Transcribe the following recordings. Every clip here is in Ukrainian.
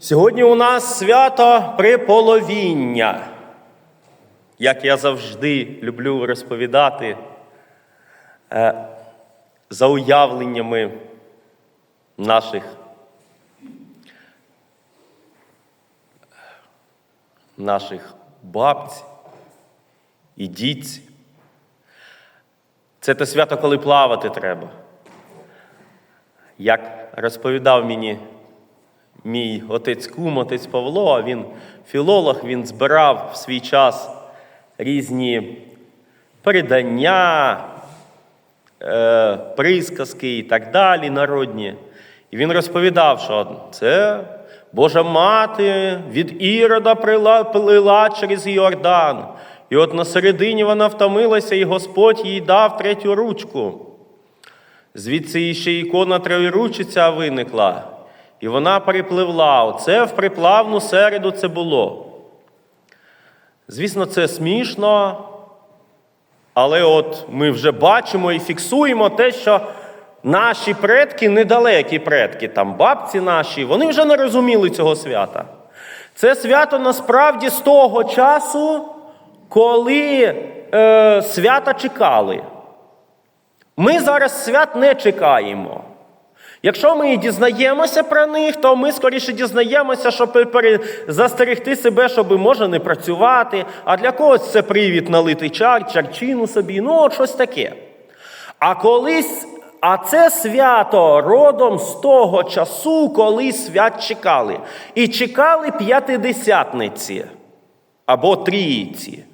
Сьогодні у нас свято приполовіння. Як я завжди люблю розповідати е, за уявленнями наших наших бабць і діть. Це те свято, коли плавати треба. Як розповідав мені мій отець Кум, отець Павло, а він філолог, він збирав в свій час різні передання, е, присказки і так далі народні. І він розповідав, що це Божа мати від Ірода плила через Йордан. І от на середині вона втомилася, і Господь їй дав третю ручку. Звідси ще ікона троєручиця виникла, і вона перепливла. Оце в приплавну середу це було. Звісно, це смішно, але от ми вже бачимо і фіксуємо те, що наші предки, недалекі предки, там бабці наші, вони вже не розуміли цього свята. Це свято насправді з того часу, коли е, свята чекали. Ми зараз свят не чекаємо. Якщо ми дізнаємося про них, то ми скоріше дізнаємося, щоб застерегти себе, щоб може не працювати. А для когось це привід налити чар, чарчину собі, ну от щось таке. А колись, а це свято родом з того часу, коли свят чекали. І чекали п'ятидесятниці або трійці.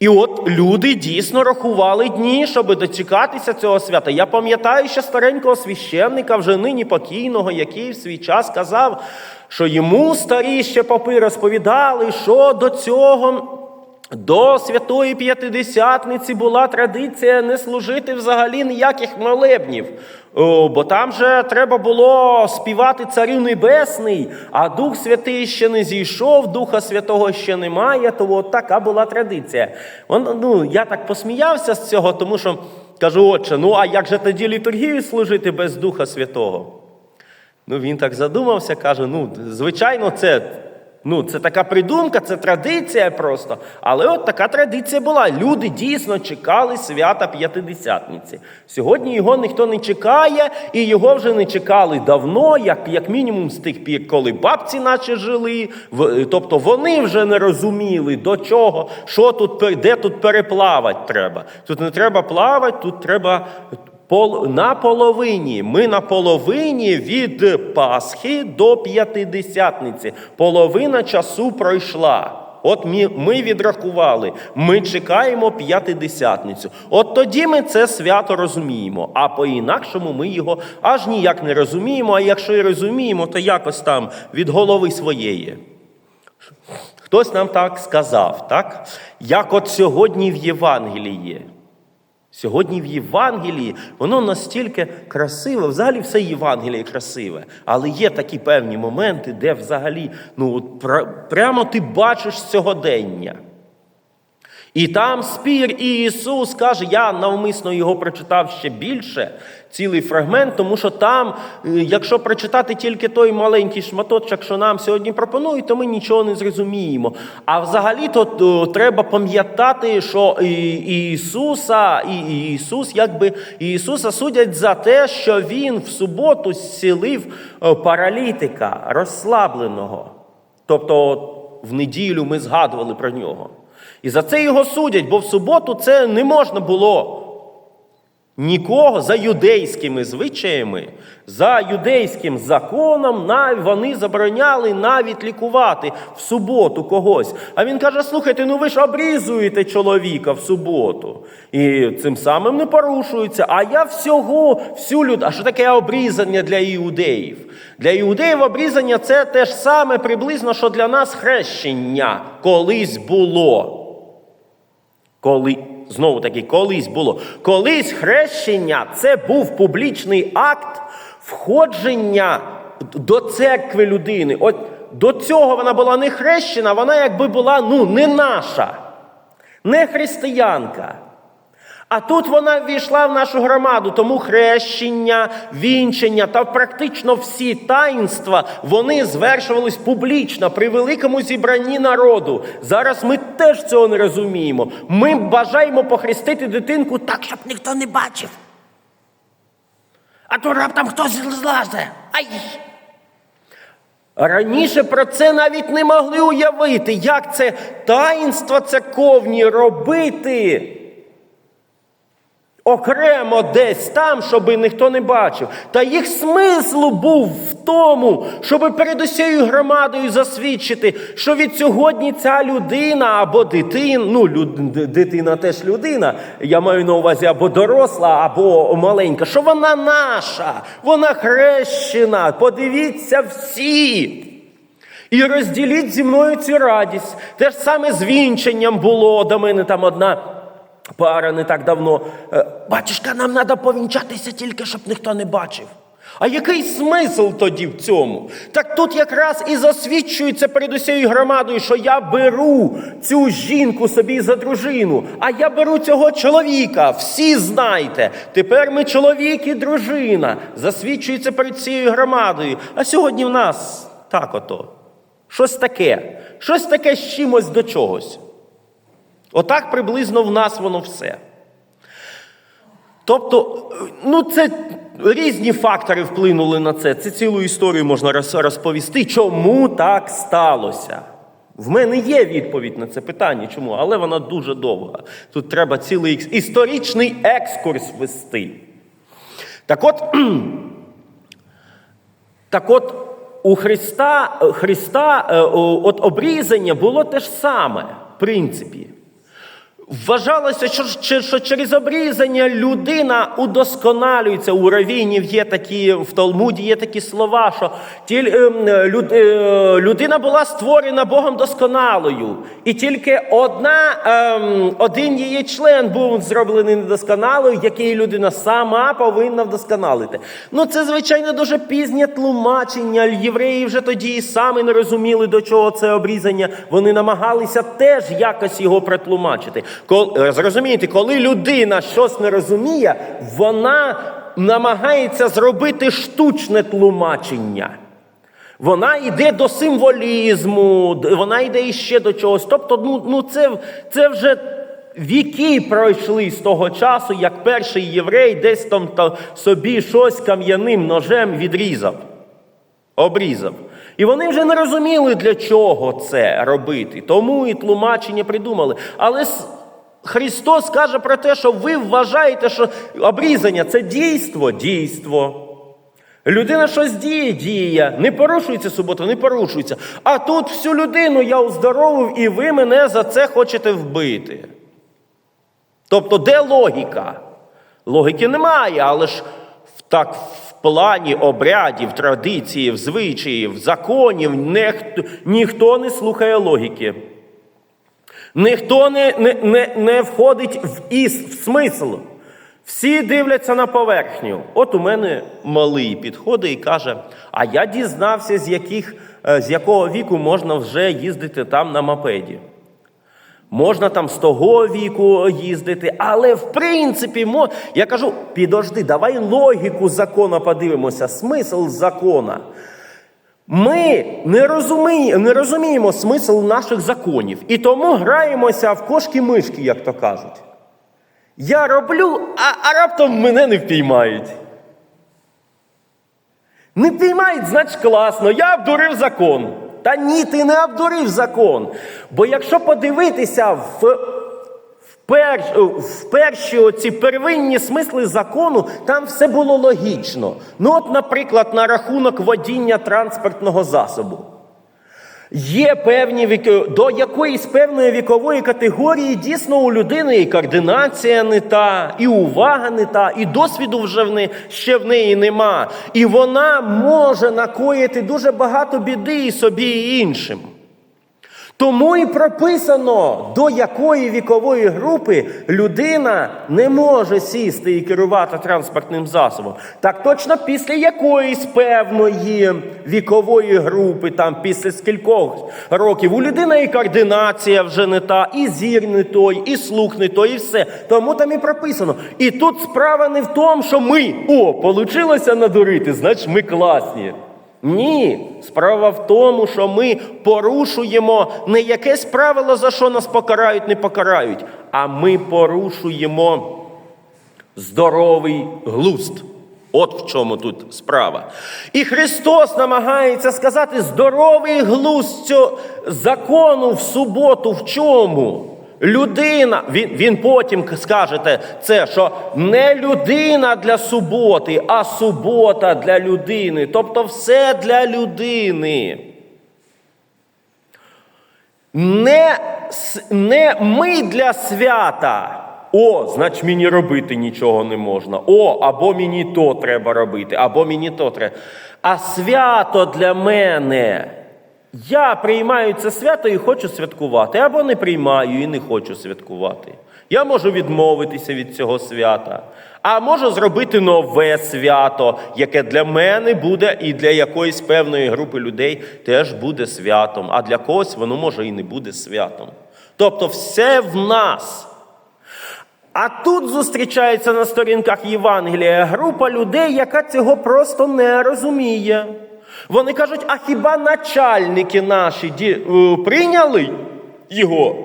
І от люди дійсно рахували дні, щоб дочекатися цього свята. Я пам'ятаю ще старенького священника, вже нині покійного, який в свій час казав, що йому старі ще попи розповідали, що до цього. До Святої П'ятидесятниці була традиція не служити взагалі ніяких молебнів, бо там же треба було співати Царю Небесний, а Дух Святий ще не зійшов, Духа Святого ще немає, то от така була традиція. Ну, я так посміявся з цього, тому що кажу, отче, ну а як же тоді літургію служити без Духа Святого? Ну, він так задумався, каже: ну, звичайно, це, ну, це така придумка, це традиція просто. Але от така традиція була. Люди дійсно чекали свята П'ятидесятниці. Сьогодні його ніхто не чекає, і його вже не чекали давно, як, як мінімум з тих пір, коли бабці наші жили. В- Тобто вони вже не розуміли, до чого, що тут, де тут переплавати треба. Тут не треба плавати, тут треба на половині. Ми на половині від Пасхи до П'ятидесятниці. Половина часу пройшла. От ми, відрахували, ми чекаємо п'ятидесятницю. От тоді ми це свято розуміємо, а по-інакшому ми його аж ніяк не розуміємо. А якщо і розуміємо, то якось там від голови своєї. Хтось нам так сказав, так? Як от сьогодні в Євангелії. Сьогодні в Євангелії воно настільки красиве, взагалі все Євангеліє красиве. Але є такі певні моменти, де взагалі ну, от прямо ти бачиш сьогодення. І там спір, і Ісус каже, я навмисно його прочитав ще більше, цілий фрагмент, тому що там, е, якщо прочитати тільки той маленький шматочок, що нам сьогодні пропонують, то ми нічого не зрозуміємо. А взагалі-то треба пам'ятати, що Ісуса, і Ісус, якби Ісуса судять за те, що Він в суботу зцілив е, паралітика розслабленого. Тобто, в неділю ми згадували про нього. І за це його судять, бо в суботу це не можна було нікого за юдейськими звичаями, за юдейським законом, вони забороняли навіть лікувати в суботу когось. А він каже: слухайте, ну ви ж обрізуєте чоловіка в суботу. І цим самим не порушується. А я всього, всю люд. А що таке обрізання для іудеїв? Для іудеїв обрізання це те ж саме приблизно, що для нас хрещення колись було. Коли, знову таки, колись було. Колись хрещення це був публічний акт входження до церкви людини. От до цього вона була не хрещена, вона якби була ну, не наша, не християнка. А тут вона ввійшла в нашу громаду, тому хрещення, вінчення та практично всі таїнства вони звершувались публічно при великому зібранні народу. Зараз ми теж цього не розуміємо. Ми бажаємо похрестити дитинку так, щоб ніхто не бачив. А то раптом хтось злазе. Ай! Раніше про це навіть не могли уявити, як це таїнства церковні робити окремо десь там, щоб ніхто не бачив. Та їх смисл був в тому, щоб перед усією громадою засвідчити, що від сьогодні ця людина або дитина, ну люд, дитина теж людина, я маю на увазі або доросла, або маленька, що вона наша, вона хрещена. Подивіться всі. І розділіть зі мною цю радість. Те ж саме з вінченням було до мене там одна пара не так давно. Е, Батюшка, нам треба повінчатися тільки, щоб ніхто не бачив. А який смисл тоді в цьому? Так тут якраз і засвідчується перед усією громадою, що я беру цю жінку собі за дружину, а я беру цього чоловіка. Всі знаєте. Тепер ми чоловік і дружина. Засвідчується перед цією громадою. А сьогодні в нас так ото. Щось таке. Щось таке з чимось до чогось. Отак приблизно в нас воно все. Тобто, ну це різні фактори вплинули на це. Це цілу історію можна розповісти, чому так сталося. В мене є відповідь на це питання, чому, але вона дуже довга. Тут треба цілий історичний екскурс вести. Так от, так от у Христа, Христа е, от обрізання було те ж саме, в принципі. Вважалося, що, що, через обрізання людина удосконалюється. У равінів є такі, в Талмуді є такі слова, що тіль, ем, люд, е, людина була створена Богом досконалою. І тільки одна, ем, один її член був зроблений недосконалою, який людина сама повинна вдосконалити. Ну, це, звичайно, дуже пізнє тлумачення. Євреї вже тоді і самі не розуміли, до чого це обрізання. Вони намагалися теж якось його протлумачити. Е, Зрозумієте, коли людина щось не розуміє, вона намагається зробити штучне тлумачення. Вона йде до символізму, вона йде іще до чогось. Тобто, ну, ну це, це вже віки пройшли з того часу, як перший єврей десь там та собі щось кам'яним ножем відрізав, обрізав. І вони вже не розуміли, для чого це робити. Тому і тлумачення придумали. Але Христос каже про те, що ви вважаєте, що обрізання це дійство, дійство. Людина щось діє, діє, не порушується субота, не порушується. А тут всю людину я оздоровив, і ви мене за це хочете вбити. Тобто, де логіка? Логіки немає, але ж так в плані обрядів, традиції, звичаїв, законів ніхто не слухає логіки. Ніхто не, не, не, не входить в іс, в смисл. Всі дивляться на поверхню. От у мене малий підходить і каже: а я дізнався, з, яких, е, з якого віку можна вже їздити там на мопеді. Можна там з того віку їздити, але в принципі, мо... я кажу: підожди, давай логіку закону подивимося, смисл закона. Ми не розуміємо, не розуміємо смисл наших законів і тому граємося в кошки-мишки, як то кажуть. Я роблю, а, а раптом мене не впіймають. Не впіймають, значить класно, я обдурив закон. Та ні, ти не обдурив закон. Бо якщо подивитися в, перш, в перші оці первинні смисли закону, там все було логічно. Ну, от, наприклад, на рахунок водіння транспортного засобу. Є певні віки, до якоїсь певної вікової категорії дійсно у людини і координація не та, і увага не та, і досвіду вже в не, ще в неї нема. І вона може накоїти дуже багато біди і собі і іншим. Тому і прописано, до якої вікової групи людина не може сісти і керувати транспортним засобом. Так точно після якоїсь певної вікової групи, там після скількох років, у людини і координація вже не та, і зір не той, і слух не той, і все. Тому там і прописано. І тут справа не в тому, що ми, о, получилося надурити, значить ми класні. Ні, справа в тому, що ми порушуємо не якесь правило, за що нас покарають, не покарають, а ми порушуємо здоровий глузд. От в чому тут справа. І Христос намагається сказати здоровий глузд цього закону в суботу в чому? Людина, він, він потім скажете це, що не людина для суботи, а субота для людини. Тобто все для людини. Не, не ми для свята. О, значить мені робити нічого не можна. О, або мені то треба робити, або мені то треба. А свято для мене. Я приймаю це свято і хочу святкувати, або не приймаю і не хочу святкувати. Я можу відмовитися від цього свята, а можу зробити нове свято, яке для мене буде і для якоїсь певної групи людей теж буде святом, а для когось воно може і не буде святом. Тобто, все в нас. А тут зустрічається на сторінках Євангелія група людей, яка цього просто не розуміє. Вони кажуть: а хіба начальники наші е, прийняли його?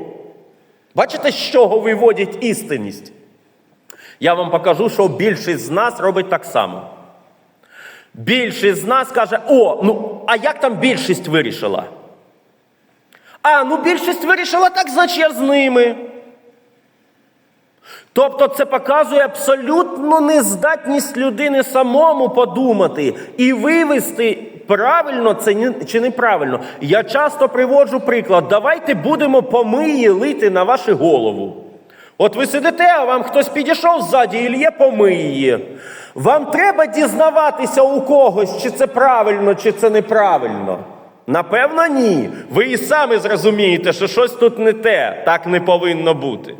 Бачите, з чого виводять істинність? Я вам покажу, що більшість з нас робить так само. Більшість з нас каже: о, ну а як там більшість вирішила? А, ну більшість вирішила так, значить я з ними. Тобто це показує абсолютну нездатність людини самому подумати і вивести, правильно це чи неправильно. Я часто приводжу приклад: давайте будемо помиї лити на вашу голову. От ви сидите, а вам хтось підійшов ззаді і лє помиї. Вам треба дізнаватися у когось, чи це правильно, чи це неправильно. Напевно, ні. Ви і самі зрозумієте, що щось тут не те, так не повинно бути.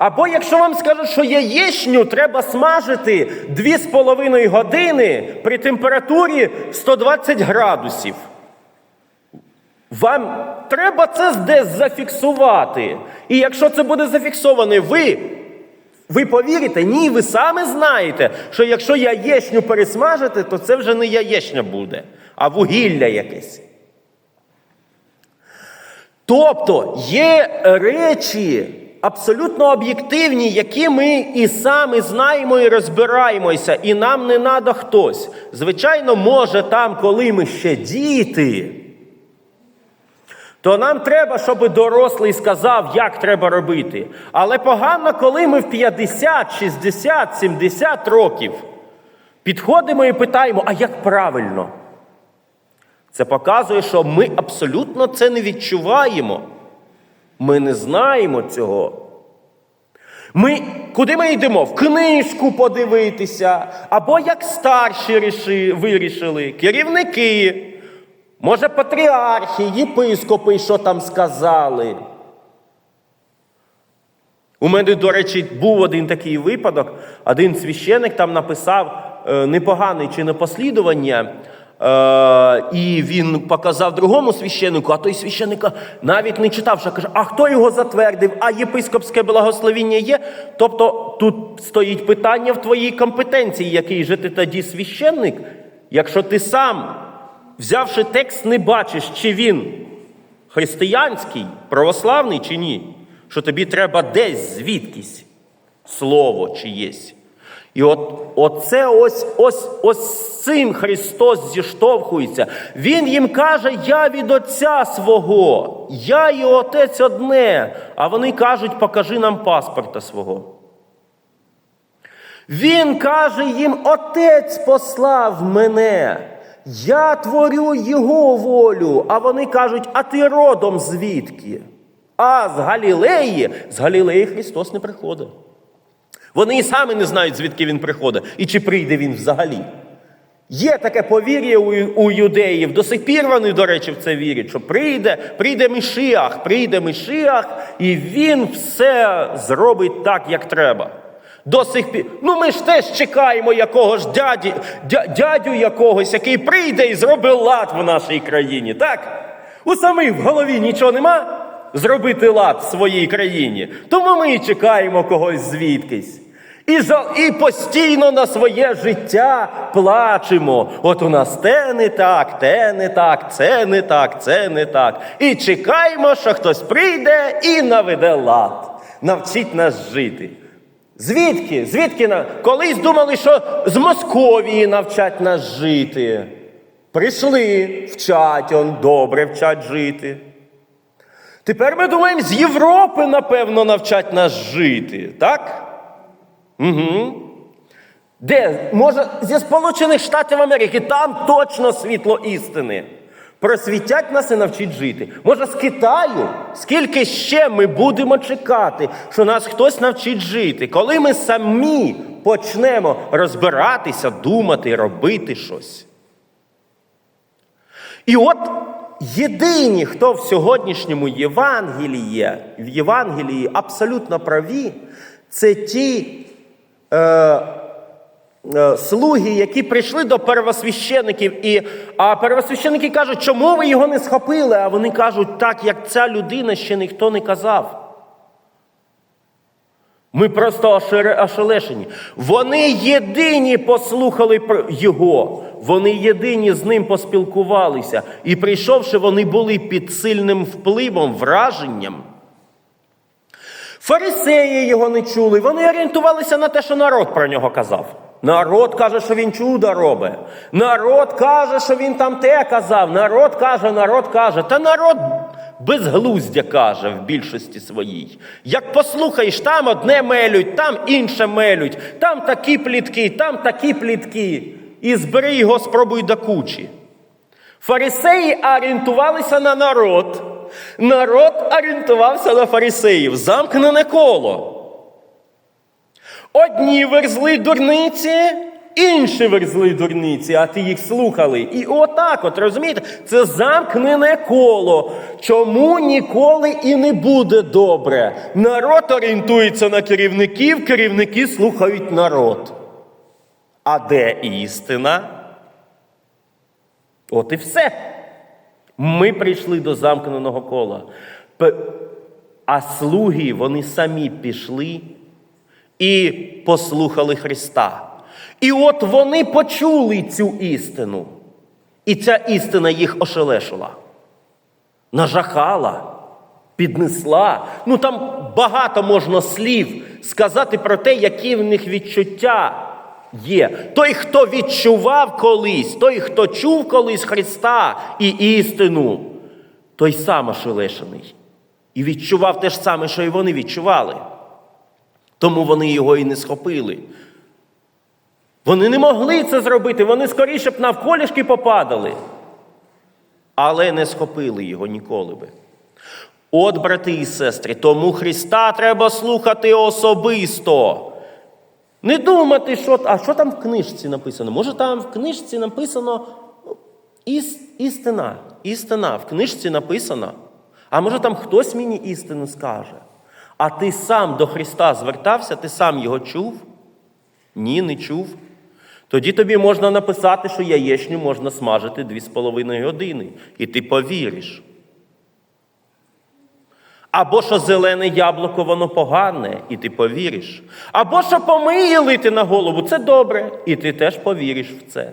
Або якщо вам скажуть, що яєчню треба смажити 2,5 години при температурі 120 градусів. Вам треба це десь зафіксувати. І якщо це буде зафіксоване, ви, ви повірите? Ні, ви самі знаєте, що якщо яєчню пересмажити, то це вже не яєчня буде, а вугілля якесь. Тобто є речі абсолютно об'єктивні, які ми і самі знаємо і розбираємося, і нам не треба хтось. Звичайно, може там, коли ми ще діти, то нам треба, щоб дорослий сказав, як треба робити. Але погано, коли ми в 50, 60, 70 років підходимо і питаємо, а як правильно? Це показує, що ми абсолютно це не відчуваємо. Ми не знаємо цього. Ми, Куди ми йдемо? В книжку подивитися, або як старші ріши- вирішили, керівники, може, патріархи, єпископи, що там сказали. У мене, до речі, був один такий випадок. Один священик там написав е, непоганий чи непослідування, і він показав другому священику, а той священика навіть не читав, що каже, а хто його затвердив, а єпископське благословіння є. Тобто тут стоїть питання в твоїй компетенції, який же ти тоді священник, якщо ти сам, взявши текст, не бачиш, чи він християнський, православний чи ні, що тобі треба десь звідкись слово чиєсь. І от оце ось ось ось цим Христос зіштовхується. Він їм каже: Я від Отця свого, я і Отець одне. А вони кажуть, покажи нам паспорта свого. Він каже їм: Отець послав мене. Я творю його волю. А вони кажуть, а ти родом звідки? А з Галілеї, з Галілеї Христос не приходив. Вони і самі не знають, звідки він приходить, і чи прийде він взагалі. Є таке повір'я у, юдеїв. До сих пір вони, до речі, в це вірять, що прийде, прийде Мишіах, прийде Мишіах, і він все зробить так, як треба. До сих пір. Ну ми ж теж чекаємо якогось дяді, дя, дядю якогось, який прийде і зробить лад в нашій країні. Так? У самих в голові нічого нема зробити лад в своїй країні. Тому ми і чекаємо когось звідкись. І, жал, і постійно на своє життя плачемо. От у нас те не так, те не так, це не так, це не так. І чекаємо, що хтось прийде і наведе лад, навчить нас жити. Звідки? Звідки колись думали, що з Московії навчать нас жити. Прийшли, вчать, он добре вчать жити. Тепер ми думаємо, з Європи, напевно, навчать нас жити, так? Угу. Де? Може, зі Сполучених Штатів Америки, там точно світло істини. Просвітять нас і навчить жити. Може, з Китаю, скільки ще ми будемо чекати, що нас хтось навчить жити, коли ми самі почнемо розбиратися, думати, робити щось. І от єдині, хто в сьогоднішньому Євангелії, в Євангелії абсолютно праві, це ті е, е, слуги, які прийшли до первосвящеників. І, а первосвященики кажуть, чому ви його не схопили? А вони кажуть, так як ця людина ще ніхто не казав. Ми просто ошелешені. Вони єдині послухали його. Вони єдині з ним поспілкувалися. І прийшовши, вони були під сильним впливом, враженням. Фарисеї його не чули. Вони орієнтувалися на те, що народ про нього казав. Народ каже, що він чудо робить. Народ каже, що він там те казав. Народ каже, народ каже. Та народ безглуздя каже в більшості своїй. Як послухаєш, там одне мелють, там інше мелють, там такі плітки, там такі плітки. І збери його, спробуй до кучі. Фарисеї орієнтувалися на народ. Народ орієнтувався на фарисеїв. Замкнене коло. Одні верзли дурниці, інші верзли дурниці, а ти їх слухали. І отак, от розумієте, це замкнене коло. Чому ніколи і не буде добре? Народ орієнтується на керівників, керівники слухають народ. А де істина? От і все. Ми прийшли до замкненого кола. А слуги вони самі пішли і послухали Христа. І от вони почули цю істину. І ця істина їх ошелешила, нажахала, піднесла. Ну там багато можна слів сказати про те, які в них відчуття є. Той, хто відчував колись, той, хто чув колись Христа і істину, той сам ошелешений. І відчував те ж саме, що і вони відчували. Тому вони його і не схопили. Вони не могли це зробити, вони скоріше б навколішки попадали. Але не схопили його ніколи би. От, брати і сестри, тому Христа треба слухати особисто. Не думати, що а що там в книжці написано. Може, там в книжці написано ну, іс, істина. Істина в книжці написано. А може там хтось мені істину скаже. А ти сам до Христа звертався, ти сам його чув? Ні, не чув. Тоді тобі можна написати, що яєчню можна смажити дві з половиною години, і ти повіриш. Або що зелене яблуко, воно погане, і ти повіриш. Або що помиє лити на голову, це добре, і ти теж повіриш в це.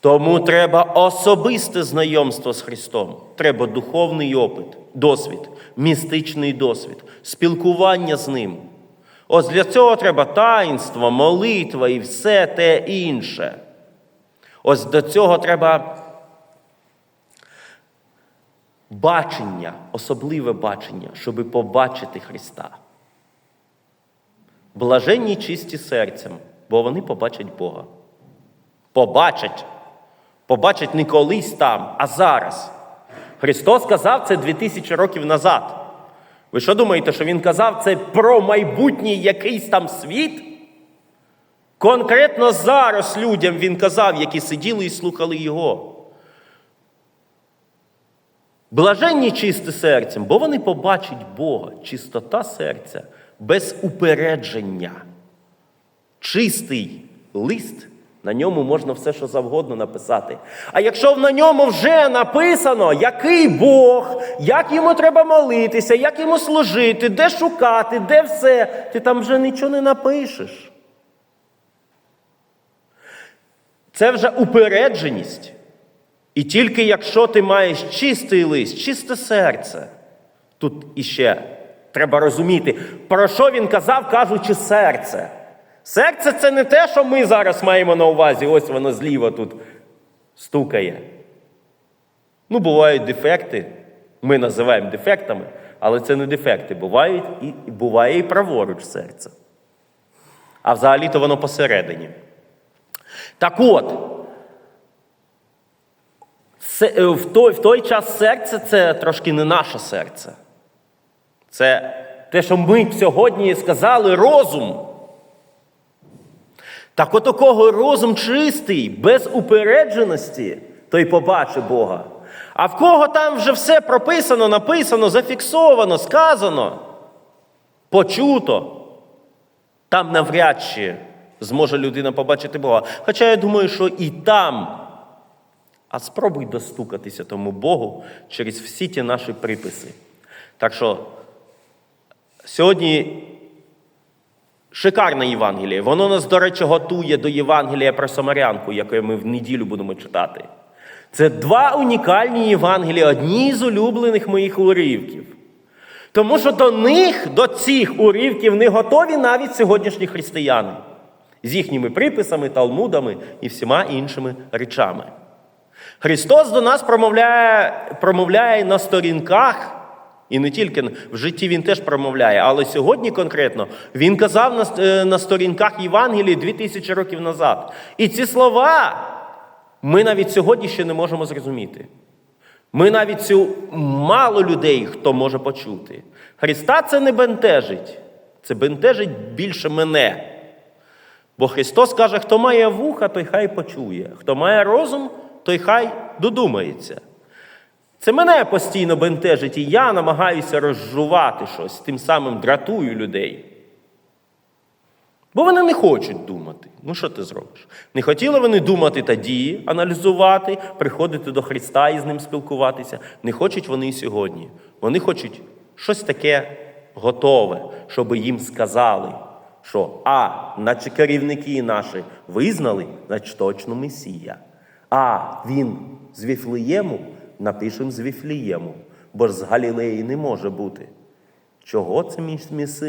Тому треба особисте знайомство з Христом. Треба духовний опит, досвід, містичний досвід, спілкування з Ним. Ось для цього треба таїнство, молитва і все те інше. Ось до цього треба бачення, особливе бачення, щоби побачити Христа. Блаженні чисті серцем, бо вони побачать Бога. Побачать. Побачать не колись там, а зараз. Христос сказав це 2000 років назад. Ви що думаєте, що Він казав це про майбутній якийсь там світ? Конкретно зараз людям він казав, які сиділи і слухали його. Блаженні чисті серцем, бо вони побачать Бога, чистота серця без упередження. Чистий лист, на ньому можна все, що завгодно написати. А якщо на ньому вже написано, який Бог, як йому треба молитися, як йому служити, де шукати, де все, ти там вже нічого не напишеш. Це вже упередженість. І тільки якщо ти маєш чистий лист, чисте серце, тут іще треба розуміти, про що він казав, кажучи серце. Серце це не те, що ми зараз маємо на увазі, ось воно зліва тут стукає. Ну, бувають дефекти, ми називаємо дефектами, але це не дефекти. Бувають і, буває і праворуч серце. А взагалі-то воно посередині. Так от, е, в той, в той час серце це трошки не наше серце. Це те, що ми сьогодні сказали розум. Так от у кого розум чистий, без упередженості, той побачить Бога. А в кого там вже все прописано, написано, зафіксовано, сказано, почуто, там навряд чи зможе людина побачити Бога. Хоча я думаю, що і там. А спробуй достукатися тому Богу через всі ті наші приписи. Так що сьогодні шикарне Євангеліє. Воно нас, до речі, готує до Євангелія про Самарянку, яке ми в неділю будемо читати. Це два унікальні Євангелія, одні з улюблених моїх уривків. Тому що до них, до цих уривків, не готові навіть сьогоднішні християни з їхніми приписами, талмудами і всіма іншими речами. Христос до нас промовляє, промовляє на сторінках, і не тільки в житті Він теж промовляє, але сьогодні конкретно Він казав на, е, на сторінках Євангелії 2000 років назад. І ці слова ми навіть сьогодні ще не можемо зрозуміти. Ми навіть цю мало людей, хто може почути. Христа це не бентежить, це бентежить більше мене. Бо Христос каже, хто має вуха, той хай почує, хто має розум, той хай додумається. Це мене постійно бентежить, і я намагаюся розжувати щось, тим самим дратую людей. Бо вони не хочуть думати. Ну, що ти зробиш? Не хотіли вони думати та дії, аналізувати, приходити до Христа і з ним спілкуватися. Не хочуть вони і сьогодні. Вони хочуть щось таке готове, щоб їм сказали, що А, наче керівники наші визнали, значить точно Месія. А він з Віфлеєму, напишемо з Віфлеєму, бо ж з Галілеї не може бути. Чого це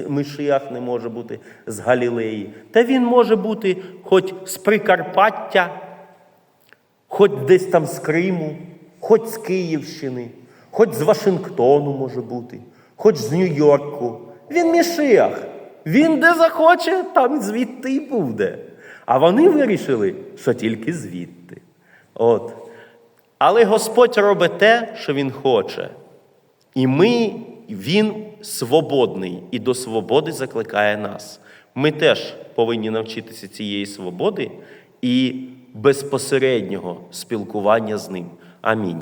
Мишіах не може бути з Галілеї? Та він може бути хоч з Прикарпаття, хоч десь там з Криму, хоч з Київщини, хоч з Вашингтону може бути, хоч з Нью-Йорку. Він Мішиах. Він де захоче, там звідти і буде. А вони вирішили, що тільки звідти. От. Але Господь робить те, що Він хоче. І ми, Він свободний і до свободи закликає нас. Ми теж повинні навчитися цієї свободи і безпосереднього спілкування з ним. Амінь.